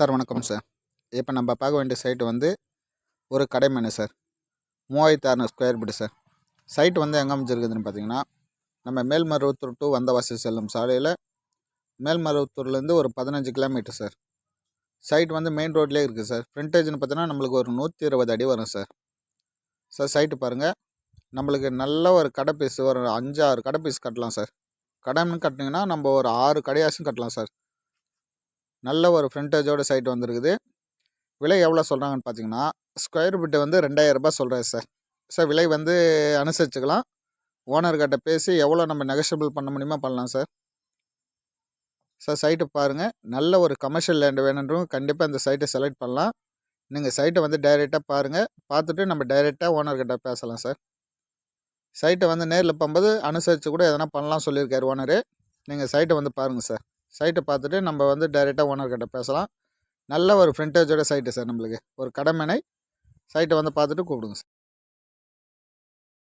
Sir வணக்கம் sir. இப்போ நம்ம பார்க்க வேண்டிய சைட்டு வந்து ஒரு கடைமனை சார். மூவாயிரத்தி அறநூறு ஸ்கொயர் ஃபீட்டு சார். சைட்டு வந்து எங்கே அமைச்சிருக்குதுன்னு பார்த்தீங்கன்னா நம்ம மேல்மருவத்தூர் டு வந்தவாசி செல்லும் சாலையில் மேல்மருவத்தூர்லேருந்து ஒரு பதினஞ்சு கிலோமீட்டர் சார். சைட் வந்து மெயின் ரோட்லேயே இருக்குது சார். ஃப்ரண்டேஜ்னு பார்த்தீங்கன்னா நம்மளுக்கு ஒரு நூற்றி இருபது அடி வரும் சார். சார் சைட்டு பாருங்கள் நம்மளுக்கு நல்ல ஒரு கடை பீஸ் ஒரு அஞ்சு ஆறு கடை பீஸ் கட்டலாம் சார். கடைன்னு கட்டினீங்கன்னா நம்ம ஒரு ஆறு கடையாச்சும் கட்டலாம் சார். நல்ல ஒரு ஃப்ரண்டேஜோட சைட் வந்திருக்குது. விலை எவ்வளோ சொல்கிறாங்கன்னு பார்த்தீங்கன்னா ஸ்கொயர் ஃபீட்டு வந்து ரெண்டாயிரம் ரூபாய் சொல்கிறேன் சார் சார் விலை வந்து அனுசரிச்சுக்கலாம். ஓனர்கிட்ட பேசி எவ்வளோ நம்ம நெகஷியபிள் பண்ண முடியுமோ பண்ணலாம் சார் சார் சைட்டு பாருங்கள் நல்ல ஒரு கமர்ஷியல் லேண்டு வேணுன்றவங்க கண்டிப்பாக இந்த சைட்டை செலக்ட் பண்ணலாம். நீங்கள் சைட்டை வந்து டைரெக்டாக பாருங்கள் பார்த்துட்டு நம்ம டைரெக்டாக ஓனர்கிட்ட பேசலாம் சார் சைட்டை வந்து நேரில் போகும்போது அனுசரித்து கூட எதனா பண்ணலாம் சொல்லியிருக்காரு ஓனரு நீங்கள் சைட்டை வந்து பாருங்கள் சார் சைட்டை பார்த்துட்டு நம்ம வந்து டைரெக்டாக ஓனர்கிட்ட பேசலாம். நல்ல ஒரு ஃப்ரண்டேஜோட சைட்டு சார் நம்மளுக்கு. ஒரு கடமனை சைட்டை வந்து பார்த்துட்டு கூப்பிடுங்க சார்